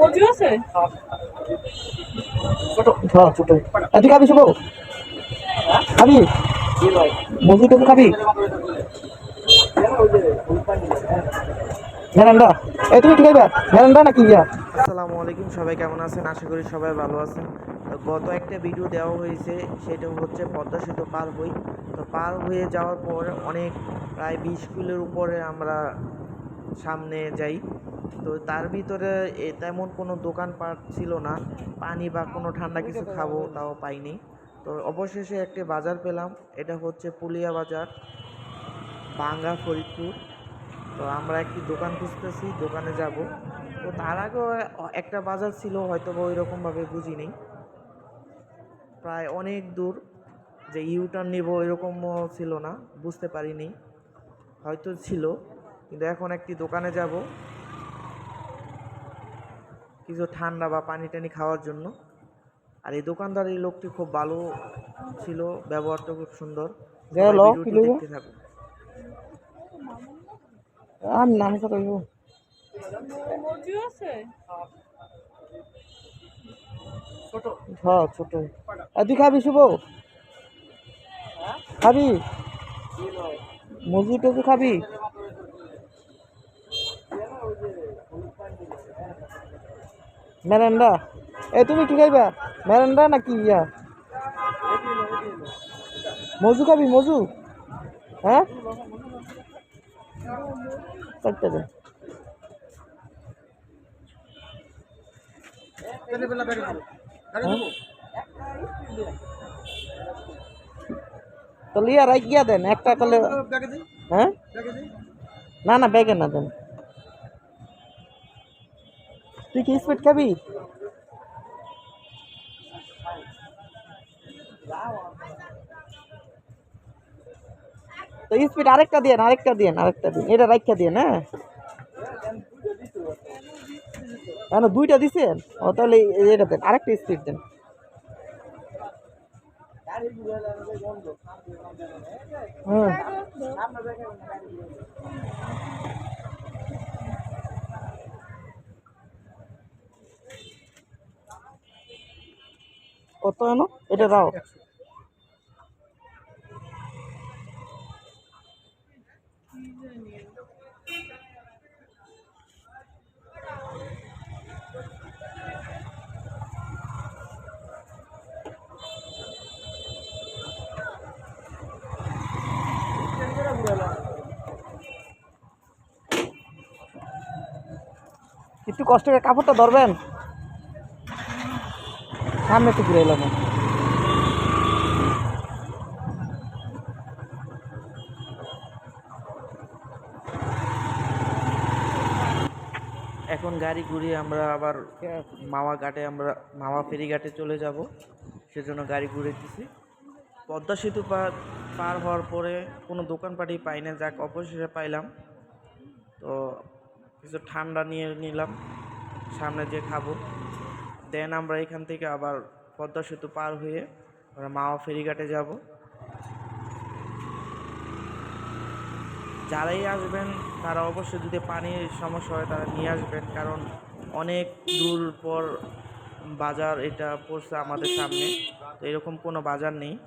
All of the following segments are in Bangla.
মজু আছে? হ্যাঁ ছোট। তুই খাবি শুভ? খাবি? মজু টুকু খাবি? ভ্যারান্ডা এই তুমি কি খাইবা? ভ্যারান্ডা নাকি ইয়া? আসসালামু আলাইকুম সবাই কেমন আছেন? আশা করি সবাই ভালো আছেন। তো গত একটা ভিডিও দেওয়া হয়েছে সেটা হচ্ছে পদ্মা সেতু পার হই। তো পার হয়ে যাওয়ার পর অনেক প্রায় বিশ কিলোর উপরে আমরা সামনে যাই। তো তার ভিতরে তেমন কোনো দোকানপাট ছিল না। পানি বা কোনো ঠান্ডা কিছু খাব তাও পাইনি। তো অবশেষে একটি বাজার পেলাম। এটা হচ্ছে পুলিয়া বাজার, ভাঙ্গা ফরিদপুর। তো আমরা একটি দোকান খুঁজতেছি, দোকানে যাব। তো তার আগেও একটা বাজার ছিল হয়তো বা ওই রকমভাবে বুঝিনি। প্রায় অনেক দূর, যে ইউটার্ন নিব এরকমও ছিল না, বুঝতে পারিনি। হয়তো ছিল, কিন্তু এখন একটি দোকানে যাব। কিছু ঠান্ডা বা পানি টানি খাওয়ার জন্য। আর এই দোকানদার এই লোকটি খুব ভালো ছিল ব্যবহারটা খুব সুন্দর? দেখতে থাকুন। নাম কথা কইব হ্যাঁ ছোট। আর তুই খাবি শুভ? খাবি? মজু টুকু খাবি? ম্যারেন্ডা এই তুমি কি খাইবা? ম্যারেন্ডা নাকি ইয়া? মজু খাবি, মজু? হ্যাঁ? চারটে দে হ্যাঁ? তো লিয়া রাখ গিয়া দেন, একটা করলে হ্যাঁ? না না, ব্যাগে না দেন। তুই কি স্পিড খাবি তো স্পিড আরেকটা দিয়েন আরেকটা দিয়েন আরেকটা দিন এটা রাখা দিয়েন হ্যাঁ কেন দুইটা দিছেন ও তাহলে এই- এটা দেন আরেকটা স্পিড দেন হুম কত এনো এটা দাও। একটু কষ্ট করে কাপড়টা ধরবেন। সামনে একটু ঘুরে এলাম। এখন গাড়ি ঘুরিয়ে আমরা আবার, মামা ঘাটে আমরা, মামা ফেরি ঘাটে চলে যাব। সেজন্য গাড়ি ঘুরেতেছি পদ্মা সেতু পার পার হওয়ার পরে কোনো দোকানপাটি পাই না, যাক অবশেষে পাইলাম। তো কিছু ঠান্ডা নিয়ে নিলাম, সামনে যে খাব। দেন আমরা এখান থেকে আবার পদ্মা সেতু পার হয়ে আমরা মামা ফেরিঘাটে যাব। যারাই আসবেন, তারা অবশ্যই যদি পানির সমস্যা হয়, তারা নিয়ে আসবেন। কারণ অনেক দূর পর বাজার এটা পড়ছে আমাদের সামনে। তো এরকম কোনো বাজার নেই।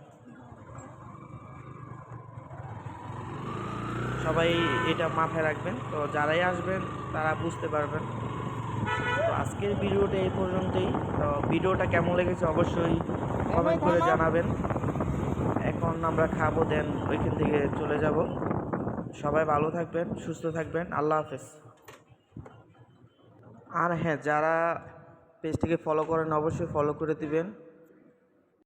সবাই এটা মাথায় রাখবেন। তো যারাই আসবেন, তারা বুঝতে পারবেন। তো আজকের ভিডিওটা এই পর্যন্তই। ভিডিওটা কেমন লেগেছে অবশ্যই কমেন্ট করে জানাবেন। এখন আমরা খাব দেন ওইখান থেকে চলে যাব। সবাই ভালো থাকবেন, সুস্থ থাকবেন। আল্লাহ হাফেজ। আর হ্যাঁ যারা পেজটিকে ফলো করেন, অবশ্যই ফলো করে দিবেন।